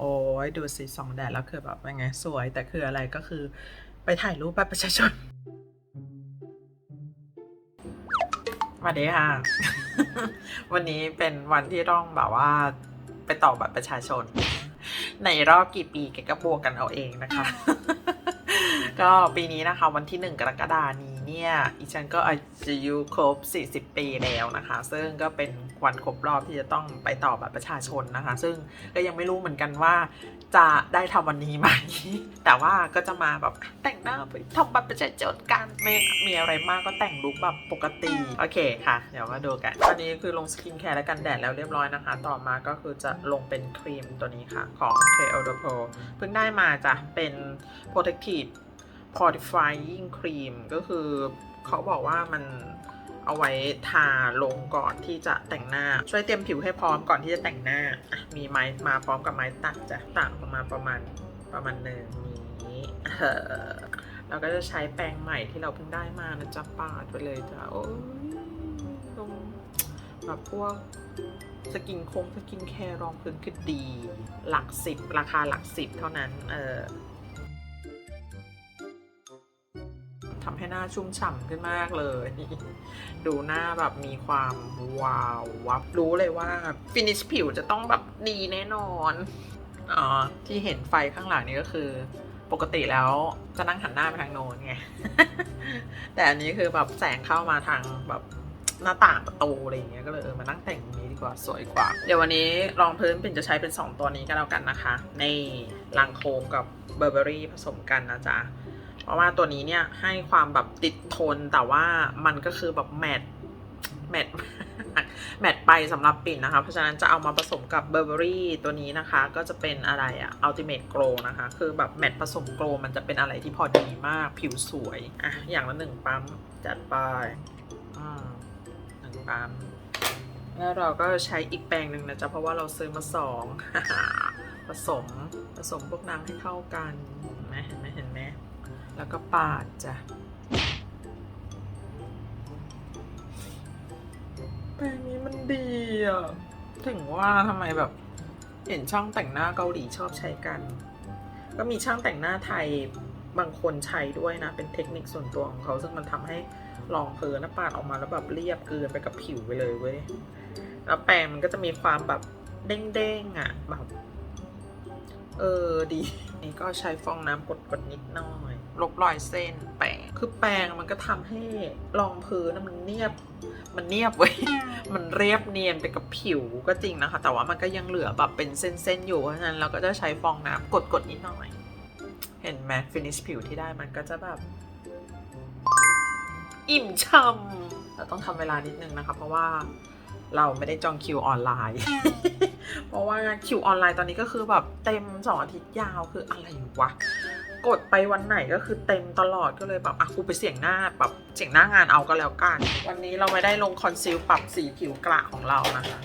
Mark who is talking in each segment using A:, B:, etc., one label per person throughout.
A: โอ้ยดูสิสองแดดแล้วคือแบบยังไงสวย แต่คืออะไรก็คือไปถ่ายรูปบัตรประชาชนสวัสดีค่ะ วันนี้เป็นวันที่ต้องแบบว่า ไปต่อบัตรประชาชน ในรอบกี่ปีแกก็บวกกันเอาเองนะคะ ก็ปีนี้นะคะ วันที่1กรกฎานี้เนี่ยอีฉันก็อายุครบ 40 ปีแล้วนะคะ ซึ่งก็เป็น วันครบรอบที่จะต้องไปต่อบัตรประชาชนนะคะ ซึ่งก็ยังไม่รู้เหมือนกันว่าจะได้ทำวันนี้ไหม แต่ว่าก็จะมาแบบแต่งหน้าไปทำบัตรประชาชนกันไม่มีอะไรมากก็แต่งลุคแบบปกติ โอเคค่ะ เดี๋ยวมาดูกัน ตอนนี้คือลงสกินแคร์และกันแดดแล้วเรียบร้อยนะคะ ต่อมาก็คือจะลงเป็นครีมตัวนี้ค่ะ ของ k o d o p o เพิ่งได้มาจ้ะเป็น protective fortifying cream ก็คือเขาบอกว่ามัน เอาไว้ทาลงก่อนที่จะแต่งหน้า ช่วยเตรียมผิวให้พร้อมก่อนที่จะแต่งหน้า มีไม้มาพร้อมกับไม้ตัดจ้ะต่างออกมาประมาณประมาณหนึ่งนี้เออเราก็จะใช้แปรงใหม่ที่เราเพิ่งได้มานะจ๊ะปาดไปเลยจ้ะโอ้ยลงแบบพวกสกินคงสกินแคร์รองพื้นคือดี หลักสิบราคาหลักสิบเท่านั้น เออ ให้หน้าชุ่มฉ่ำขึ้นมากเลย ดูหน้าแบบมีความว้าววับรู้เลยว่าฟินิชผิวจะต้องแบบดีแน่นอนอ๋อที่เห็นไฟข้างหลังนี่ก็คือ ปกติแล้วจะนั่งหันหน้าไปทางโน้นไง แต่อันนี้คือแบบแสงเข้ามาทางแบบหน้าต่างประตูอะไรอย่างเงี้ยก็เลยเออมานั่งแต่งตรงนี้ดีกว่าสวยกว่า เดี๋ยววันนี้รองพื้นปิ่นจะใช้เป็น 2 ตัวนี้ก็แล้วกันนะคะ ในลังโคมกับเบอร์เบอรี่ผสมกันนะจ๊ะ เพราะว่าตัวนี้เนี่ยให้ความแบบติดทนแต่ว่ามันก็คือแบบแมทแมทแมทไปสำหรับปิ่นนะคะ เพราะฉะนั้นจะเอามาผสมกับเบอร์เบอรี่ตัวนี้นะคะ ก็จะเป็นอะไรอะอัลติเม e โกลนะคะ คือแบบแมทผสมโกลมันจะเป็นอะไรที่พอดีมากผิวสวยอะอย่างละหนึ่งปั๊มจัดไปอืมหนึ่งปั๊มแล้วเราก็ใช้อีกแปรงหนึ่งนะจ๊ะ เพราะว่าเราซื้อมาสองผสมผสมพวกน้ำให้เข้ากันเห็นไหมเห็นไหมเห็นไหม แล้วก็ปาดจ้ะแปรงนี้มันดีอะ ถึงว่าทำไมแบบ เห็นช่างแต่งหน้าเกาหลีชอบใช้กัน ก็มีช่างแต่งหน้าไทยบางคนใช้ด้วยนะ เป็นเทคนิคส่วนตัวของเขา ซึ่งมันทำให้รองเพลินนะปาดออกมาแล้วแบบเรียบเกินไปกับผิวไปเลยเว้ย แล้วแปรงมันก็จะมีความแบบเด้งๆอะแบบเออดี นี่ก็ใช้ฟองน้ำกดๆนิดหน่อย ลบรอยเส้นแปรงคือแปรงมันก็ทำให้รองพื้นนะมันเนียบ มันเนียบไว้ย มันเรียบเนียนไปกับผิวก็จริงนะคะ แต่ว่ามันก็ยังเหลือแบบเป็นเส้นๆอยู่ เพราะฉะนั้นเราก็จะใช้ฟองน้ำกดๆนิดหน่อย เห็นไหมฟินิชผิวที่ได้มันก็จะแบบ อิ่มช่ำเราต้องทำเวลานิดนึงนะคะ เพราะว่าเราไม่ได้จองคิวออนไลน์ เพราะว่าคิวออนไลน์ตอนนี้ก็คือแบบเต็มสองอาทิตย์ยาวคืออะไรวะ กดไปวันไหนก็คือเต็มตลอดก็เลยแบบอะกูไปเสี่ยงหน้าแบบเสี่ยงหน้างานเอาก็แล้วกัน วันนี้เราไม่ได้ลงคอนซีลปรับสีผิวกระของเรานะคะ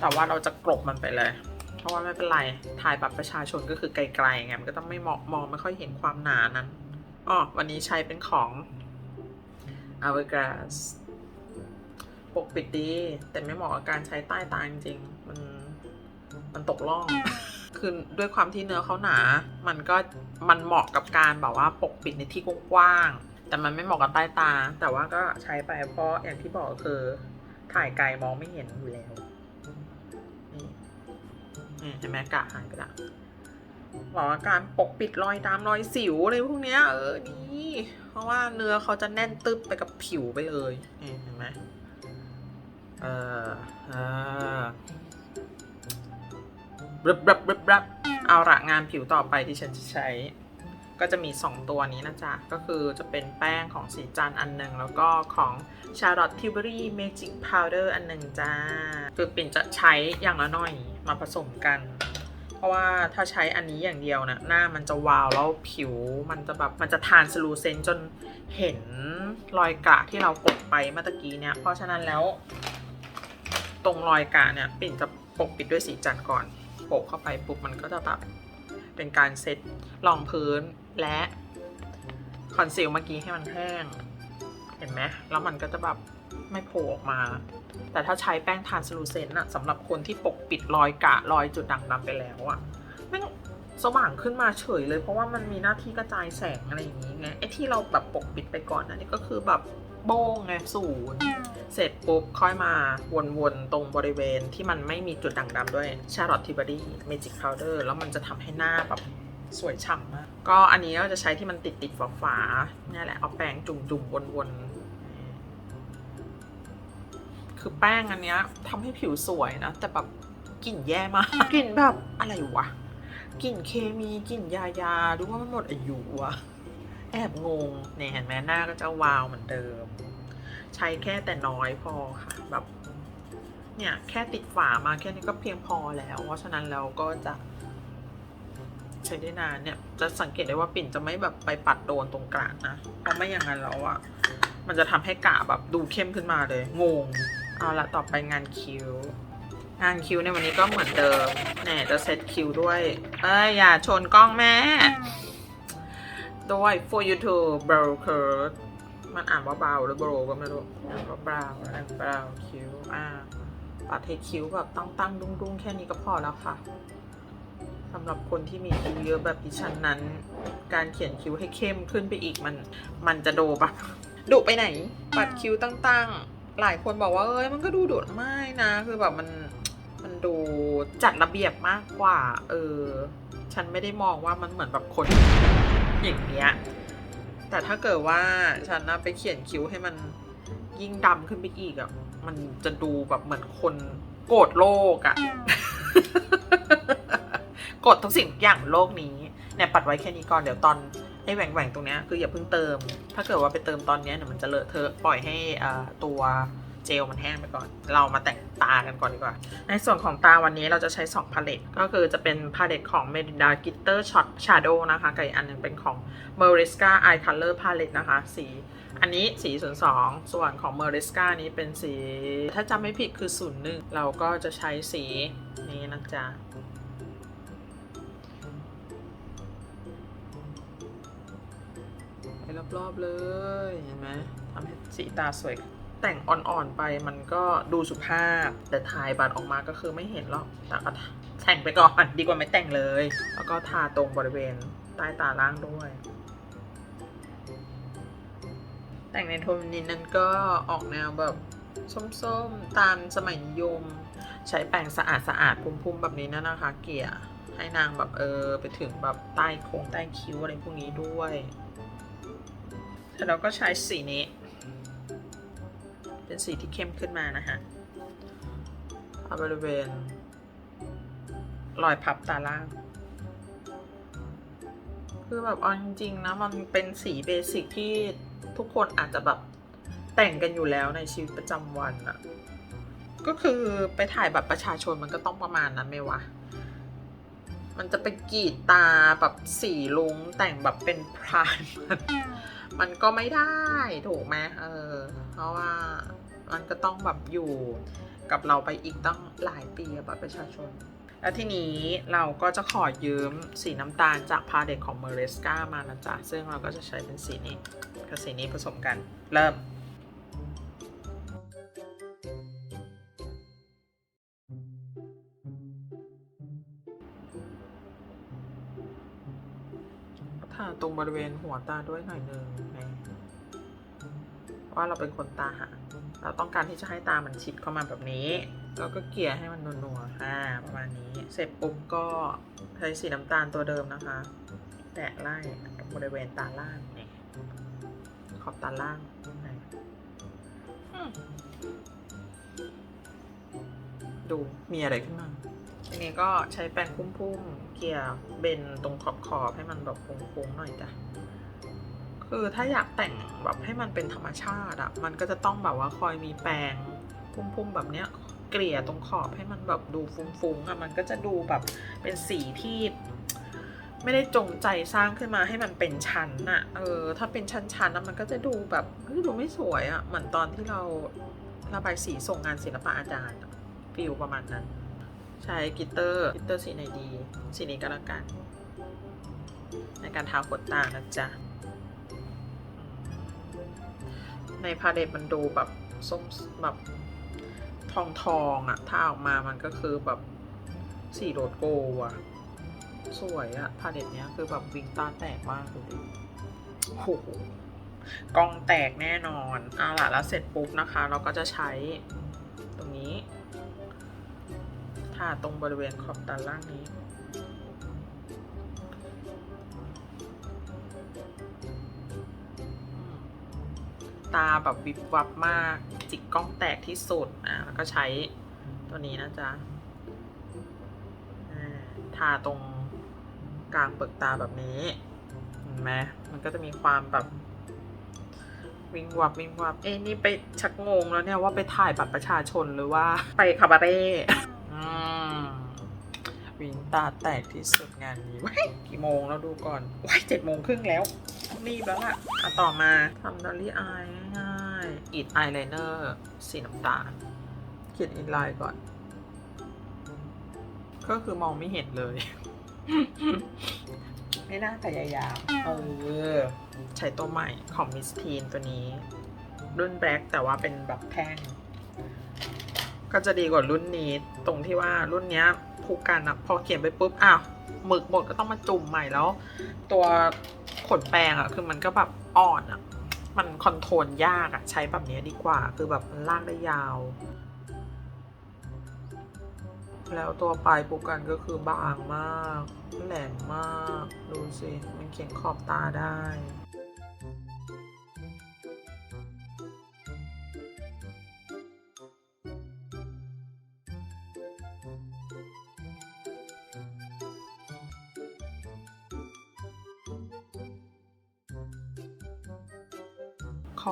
A: แต่ว่าเราจะกลบมันไปเลย เพราะว่าไม่เป็นไรถ่ายบัตรประชาชนก็คือไกลๆไงมันก็ต้องไม่มองมองไม่ค่อยเห็นความหนานั้นอ๋อวันนี้ใช้เป็นของ Hourglass ปกปิดดี แต่ไม่เหมาะกับการใช้ใต้ตาจริงๆมันมันตกล่อง คือด้วยความที่เนื้อเขาหนา มันก็มันเหมาะกับการแบบว่าปกปิดในที่กว้างๆ แต่มันไม่เหมาะกับใต้ตา แต่ว่าก็ใช้ไปเพราะอย่างที่บอกคือ ถ่ายไกลมองไม่เห็นอยู่แล้วนี่เห็นไหมกะหายไปละบอกว่าการปกปิดรอยดำรอยสิวอะไรพวกเนี้ยเออนี่เพราะว่าเนื้อเขาจะแน่นตึบไปกับผิวไปเลยเห็นไหมเออเออ รับรับรับรับเอาละงานผิวต่อไปที่ฉันจะใช้ ก็จะมี 2 ตัวนี้นะจ๊ะ ก็คือจะเป็นแป้งของสีจันอันหนึ่งแล้วก็ของ Charlotte Tilbury Magic Powder อันหนึ่งจ้า คือปิ่นจะใช้อย่างละหน่อยมาผสมกัน เพราะว่าถ้าใช้อันนี้อย่างเดียวนะหน้ามันจะวาวแล้วผิวมันจะแบบมันจะทานสลูเซนจนเห็นรอยกระที่เรากดไปเมื่อตะกี้เนี่ย เพราะฉะนั้นแล้ว ตรงรอยกระเนี่ยปิ่นจะปกปิดด้วยสีจันก่อน โปะเข้าไปปุ๊บมันก็จะแบบเป็นการเซตรองพื้นและคอนซีลเมื่อกี้ให้มันแห้ง เห็นไหมแล้วมันก็จะแบบไม่โผล่ออกมา แต่ถ้าใช้แป้งทานสลูเซนอะสำหรับคนที่ปกปิดรอยกะรอยจุดด่างดำไปแล้วอะม่งสว่างขึ้นมาเฉยเลย เพราะว่ามันมีหน้าที่กระจายแสงอะไรอย่างงี้ไงไอ้ที่เราแบบปกปิดไปก่อนนะนี่ก็คือแบบ โบ้งไงศูนย์เสร็จปุ๊บค่อยมาวนๆ ตรงบริเวณที่มันไม่มีจุดด่างดำด้วยชาร์ลอตทิบ r รีเมจิกพาวเดอร์แล้วมันจะทำให้หน้าแบบสวยฉ่ำมาก ก็อันนี้ก็จะใช้ที่มันติดติดๆฝาๆเนี่ยแหละเอาแป้งจุ่มๆ วนๆ คือแป้งอันเนี้ยทำให้ผิวสวยนะ แต่แบบกลิ่นแย่มากกลิ่นแบบอะไรวะกลิ่นเคมีกลิ่นยายาดูว่ามันหมดอายุวะ แอบงงเนี่ยเห็นไหมหน้าก็จะวาวเหมือนเดิม ใช้แค่แต่น้อยพอค่ะแบบเนี่ยแค่ติดฝามาแค่นี้ก็เพียงพอแล้ว เพราะฉะนั้นเราก็จะ ใช้ได้นานเนี่ยจะสังเกตได้ว่าปิ่นจะไม่แบบไปปัดโดนตรงกลางนะเพราะไม่อย่างนั้นแล้วอะมันจะทำให้กะแบบดูเข้มขึ้นมาเลยงงเอาละต่อไปงานคิ้ว งานคิ้วในวันนี้ก็เหมือนเดิมแหน่ยจะเซตคิ้วด้วย เอ้ยอย่าชนกล้องแม่ ด้วย for you to brow curve มันอ่านว่า brow หรือ brow ก็ไม่รู้อ่านว่า brow อ่าน brow คิ้วอ่าปัดให้คิ้วแบบตั้งตั้งดุ้งๆ แค่นี้ก็พอแล้วค่ะสำหรับคนที่มีคิ้วเยอะแบบดิฉันนั้น การเขียนคิ้วให้เข้มขึ้นไปอีกมัน มันจะโดปะดุไปไหน ปัดคิ้วตั้งๆ หลายคนบอกว่าเอ้ยมันก็ดูโดุไม่นะ คือแบบมันมันดูจัดระเบียบมากกว่า เออ ฉันไม่ได้มองว่ามันเหมือนแบบคน อย่างเงี้ย แต่ถ้าเกิดว่าฉันนะไปเขียนคิ้วให้มันยิ่งดำขึ้นไปอีกอะ่ะ มันจะดูแบบเหมือนคนโกรธโลกอะ่ะ โกรธทุกสิ่งทุกอย่างโลกนี้ เนี่ยปัดไว้แค่นี้ก่อน เดี๋ยวตอนไอ้แหว่งแหว่งๆตรงเนี้ยคืออย่าเพิ่งเติม ถ้าเกิดว่าไปเติมตอนเนี้ยเดี๋ยวมันจะเลอะเทอะปล่อยให้อ่าตัว เจลมันแห้งไปก่อน เรามาแต่งตากันก่อนดีกว่า ในส่วนของตาวันนี้เราจะใช้ 2 พาเลตก็คือจะเป็นพาเลตของ Merida Glitter Shot Shadow นะคะกับอีกอันหนึงเป็นของ Mariska Eye Color Palette นะคะ สี อันนี้สี 02 ส่วนของ Mariska นี้เป็นสี ถ้าจำไม่ผิดคือ 01 เราก็จะใช้สีนี้นะจ๊ะไปรอบๆเลย เห็นไหมทำให้สีตาสวย แต่งอ่อนๆไปมันก็ดูสุภาพ แต่ถ่ายบัตรออกมาก็คือไม่เห็นหรอกแต่ก็แต่งไปก่อนดีกว่าไม่แต่งเลย แล้วก็ทาตรงบริเวณใต้ตาล่างด้วย แต่งในโทนนี้นั้นก็ออกแนวแบบส้มๆ ตามสมัยนิยม ใช้แปรงสะอาดสะอาดพุ่มๆ แบบนี้นะนะคะ เกลี่ยให้นางแบบเออไปถึงแบบใต้โครงใต้คิ้วอะไรพวกนี้ด้วยแต่เราก็ใช้สีนี้ เป็นสีที่เข้มขึ้นมานะฮะเอาบริเวณรอยพับตาล่าง คือแบบเอาจริงๆนะ มันเป็นสีเบสิกที่ทุกคนอาจจะแบบแต่งกันอยู่แล้วในชีวิตประจำวันอะก็คือไปถ่ายแบบประชาชนมันก็ต้องประมาณนั้นไหมวะ มันจะไปกรีดตาแบบสีลุงแต่งแบบเป็นพราน มันก็ไม่ได้ถูกไหมเออ เพราะว่ามันก็ต้องแบบอยู่กับเราไปอีกตั้งหลายปีแบบัตรประชาชน แล้วทีนี้เราก็จะขอยืมสีน้ำตาลจากพาเด็กของเมเรสกามานะจ๊ะซึ่งเราก็จะใช้เป็นสีนี้กับสีนี้ผสมกัน เริ่ม ตรงบริเวณหัวตาด้วยหน่อยหนึ่งนะว่าเราเป็นคนตาหางเราต้องการที่จะให้ตามันชิดเข้ามาแบบนี้เราก็เกลี่ยให้มันนัวๆอ่าประมาณนี้ เสร็จปุ๊บก็ใช้สีน้ำตาลตัวเดิมนะคะ แตะไล่บริเวณตาล่างนี่ขอบตาล่างดูมีอะไรขึ้นมาทีนี้ก็ใช้แป้งพุ่มๆ เกลี่ยเบนตรงขอบขอบให้มันแบบโค้งๆหน่อยจ้ะคือถ้าอยากแต่งแบบให้มันเป็นธรรมชาติอะมันก็จะต้องแบบว่าคอยมีแปรงพุ่มๆแบบเนี้ยเกลี่ยตรงขอบให้มันแบบดูฟุ้งๆอะมันก็จะดูแบบเป็นสีที่ไม่ได้จงใจสร้างขึ้นมาให้มันเป็นชั้นอะเออ ถ้าเป็นชั้นๆนะมันก็จะดูแบบเฮ้ยดูไม่สวยอะเหมือนตอนที่เราระบายสีส่งงานศิลปะอาจารย์ฟิลประมาณนั้น ใช้กิตเตอร์กิตเตอร์สีไหนดี สีนี้ก็แล้วกัน ในการทาขนตานะจ๊ะ ในพาเลตมันดูแบบส้มแบบทองทองอะถ้าออกมามันก็คือแบบสีโรดโกลด์อะสวยอะพาเลตเนี้ยคือแบบวิงตาแตกมากดูดิโอ้โหกองแตกแน่นอนเอาละแล้วเสร็จปุ๊บนะคะ เราก็จะใช้ตรงนี้ ทาตรงบริเวณขอบตาล่างนี้ ตาแบบวิบวับมากจิกกล้องแตกที่สุดอะแล้วก็ใช้ตัวนี้นะจ๊ะทาตรงกลางเปลือกตาแบบนี้เห็นไหมมันก็จะมีความแบบวิงวับวิงวับเอ้นี่ไปชักงงแล้วเนี่ยว่าไปถ่ายบัตรประชาชนหรือว่าไปคาบาเร่ วิงตาแตกที่สุดงานนี้ว้ายกี่โมงแล้วดูก่อนว้ายเจ็ดโมงครึ่งแล้ว รีบแล้วล่ะอะต่อมาทำดอลลี่อายง่ายๆอิดอายไลเนอร์สีน้ำตาลเขียนอินไลน์ก่อน ก็คือมองไม่เห็นเลย ไม่น่าพยายามเออ ใช้ตัวใหม่ของมิสทีนตัวนี้ รุ่นแบล็กแต่ว่าเป็นแบบแท่งก็จะดีกว่ารุ่นนี้ตรงที่ว่ารุ่นเนี้ย ผูกกันอะพอเขียนไปปุ๊บอ้าวหมึกหมดก็ต้องมาจุ่มใหม่แล้ว ตัวขนแปรงอะคือมันก็แบบอ่อนอะมันคอนโทรลยากอะใช้แบบนี้ดีกว่า คือแบบมันลากได้ยาว แล้วตัวปลายปูกันก็คือบางมาก แหลมมาก ดูสิ มันเขียนขอบตาได้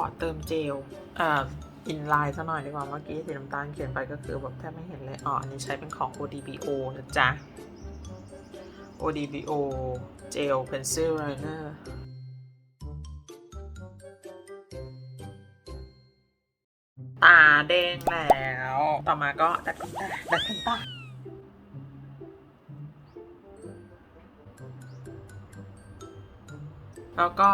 A: อเติมเจลอ่าอินไลน์ซะหน่อยดีกว่าเมื่อกี้สีน้ำตาลเขียนไปก็คือแบบแทบไม่เห็นเลยอ๋ออันนี้ใช้เป็นของ ODBO นะจ๊ะ ODBO Gel Pencil Liner ตาแดงแล้ว ต่อมาก็ดัดขนตาดัดขนตาแล้วก็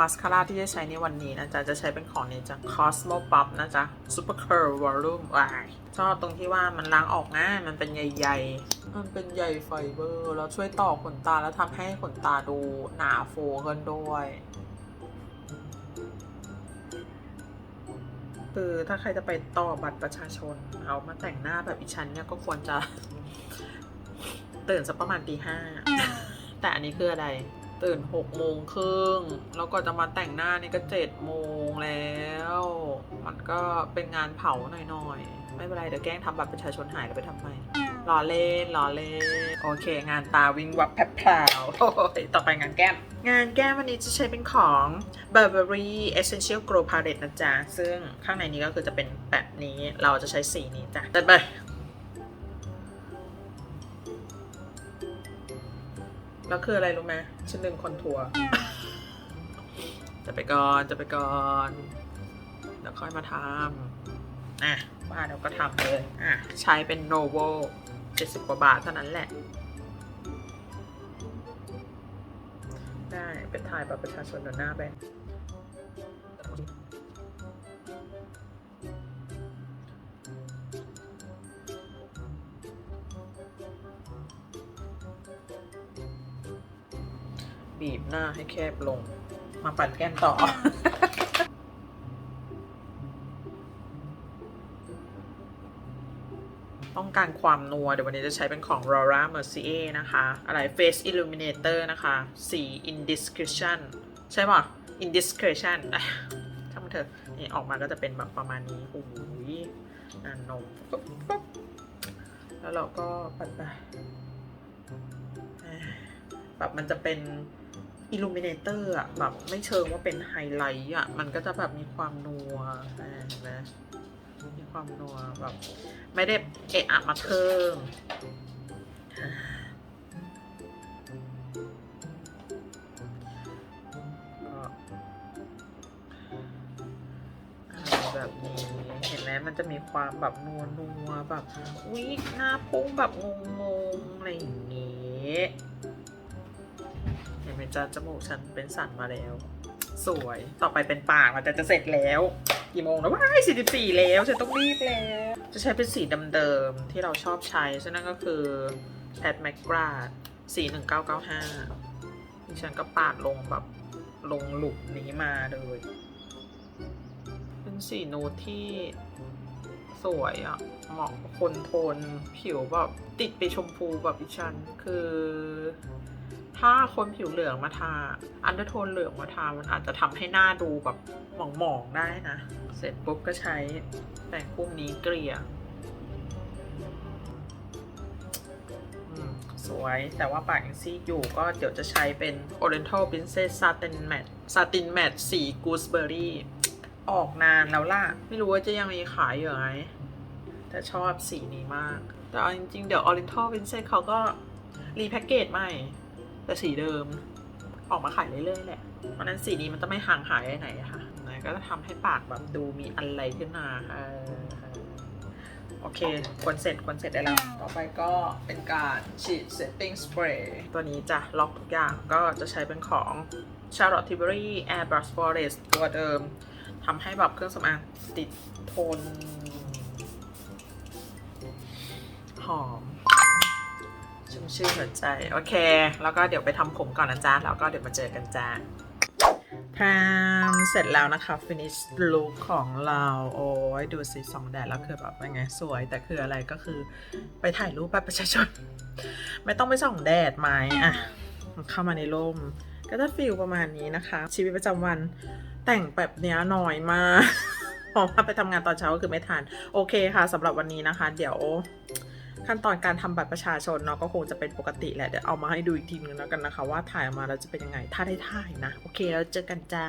A: มาสคาร่าที่จะใช้ในวันนี้นะจ๊ะ จะใช้เป็นของนี้จ้ะ Cosmo Pop นะจ๊ะ Super Curl Volume วายชอบตรงที่ว่ามันล้างออกง่าย มันเป็นใหญ่ๆมันเป็นใยไฟเบอร์ แล้วช่วยต่อขนตาแล้วทำให้ขนตาดูหนาโฟขึ้นด้วย คือถ้าใครจะไปต่อบัตรประชาชน เอามาแต่งหน้าแบบอีฉันเนี่ยก็ควรจะ ตื่นสักประมาณตีห้า แต่อันนี้คืออะไร ตื่นหกโมงครึ่งแล้วก็จะมาแต่งหน้านี่ก็เจ็ดโมงแล้ว มันก็เป็นงานเผาหน่อยๆ ไม่เป็นไร เดี๋ยวแกล้งทำบัตรประชาชนหายแล้วไปทำไมรอเล่นรอเล่นโอเค งานตาวิ่งวับแผลวต่อไปงานแก้ม งานแก้มวันนี้จะใช้เป็นของ Burberry Essential Glow Palette นะจ๊ะ ซึ่งข้างในนี้ก็คือจะเป็นแบบนี้เราจะใช้สีนี้จ้ะจัดไป แล้วคืออะไรรู้ไหมชั้นหนึ่งคอนทัวร์จะไปก่อนจะไปก่อนเดี๋ยวค่อยมาทำอะว่าเดี๋ยวก็ทำเลยอะใช้เป็น Novo 70กว่าบาทเท่านั้นแหละ ได้เป็นถ่ายบัตรประชาชนเดี๋ยวหน้าไป บีบหน้าให้แคบลง มาปั่นแก้มต่อ ต้องการความนัว เดี๋ยววันนี้จะใช้เป็นของ Laura Mercier นะคะ อะไร Face Illuminator นะคะ สี Indiscretion ใช่ป่ะ Indiscretion อะช่างมันเถอะนี่ออกมาก็จะเป็นแบบประมาณนี้โอ้ยนานนมปุ๊บปุ๊บแล้วเราก็ปั่นไปแบบมันจะเป็น อิลูมิเนเตอร์อะแบบไม่เชิงว่าเป็นไฮไลท์อะ มันก็จะแบบมีความนัวเห็นไหมมีความนัวแบบ ไม่ได้เอะอะมาเพิ่มก็แบบนี้เห็นไหมมันจะมีความแบบนัวนัวแบบวิหน้าพุ่งแบบงงงๆอะไรอย่างเงี้ย มจ๊ะจมูกฉันเป็นสันมาแล้ว สวยต่อไปเป็นปากมันจะจะเสร็จแล้ว กี่โมงแล้วว้ายสี่สิบสี่แล้วฉันต้องรีบแล้ว จะใช้เป็นสีเดิมๆที่เราชอบใช้ซึ่งนั่นก็คือ Pat m c g r a t สีหนึ่งเก้าเก้าห้าดิฉันก็ปาดลงแบบลงหลุมนี้มาเลย เป็นสีนูดที่สวยอะเหมาะคนโทนผิวแบบติดไปชมพูแบบดิฉันคือ ถ้าคนผิวเหลืองมาทา อันเดอร์โทนเหลืองมาทา มันอาจจะทำให้หน้าดูแบบหมองๆได้นะ เสร็จปุ๊บก็ใช้แปรงพุ่มนี้เกลี่ยสวย แต่ว่าปากยังซีดอยู่ก็เดี๋ยวจะใช้เป็น Oriental Princess Satin Matte Satin Matte สี Gooseberry ออกนานแล้วล่ะ ไม่รู้ว่าจะยังมีขายอยู่ไหมแต่ชอบสีนี้มาก แต่จริงๆ เดี๋ยว Oriental Princess เขาก็รีแพ็กเกจใหม่ แต่สีเดิมออกมาขายเรื่อยๆแหละเพราะนั้นสีนี้มันจะไม่ห่างหายไปไหนค่ะนะก็จะทำให้ปากแบบดูมีอะไรขึ้นมาเออโอเคควรเสร็จควรเสร็จได้แล้ว ต่อไปก็เป็นการฉีด setting spray ตัวนี้จะล็อกทุกอย่างก็จะใช้เป็นของ Charlotte Tilbury Airbrush Forest ตัวเดิมทำให้แบบเครื่องสำอางติดทน หอม ชุ่มชื่นหัวใจ โอเค แล้วก็เดี๋ยวไปทำผมก่อนนะจ๊ะ แล้วก็เดี๋ยวมาเจอกันจ้าพรามเสร็จแล้วนะคะ finish look ของเรา โอ้ยดูสิสองแดดแล้วคือแบบเป็นไง สวย แต่คืออะไรก็คือไปถ่ายรูปบัตรประชาชน ไม่ต้องไปส่องแดดไหมอะ เข้ามาในร่ม ก็จะฟิลประมาณนี้นะคะ ชีวิตประจำวันแต่งแบบเนี้ยน้อยมากพราะว่าไปทำงานตอนเช้าก็คือไม่ทัน โอเคค่ะสำหรับวันนี้นะคะ เดี๋ยว ขั้นตอนการทำบัตรประชาชนเนาะก็คงจะเป็นปกติแหละเดี๋ยวเอามาให้ดูอีกทีนึงแล้วกันนะคะ ว่าถ่ายออกมาเราจะเป็นยังไงถ้าได้ถ่ายนะ โอเคแล้วเจอกันจ้า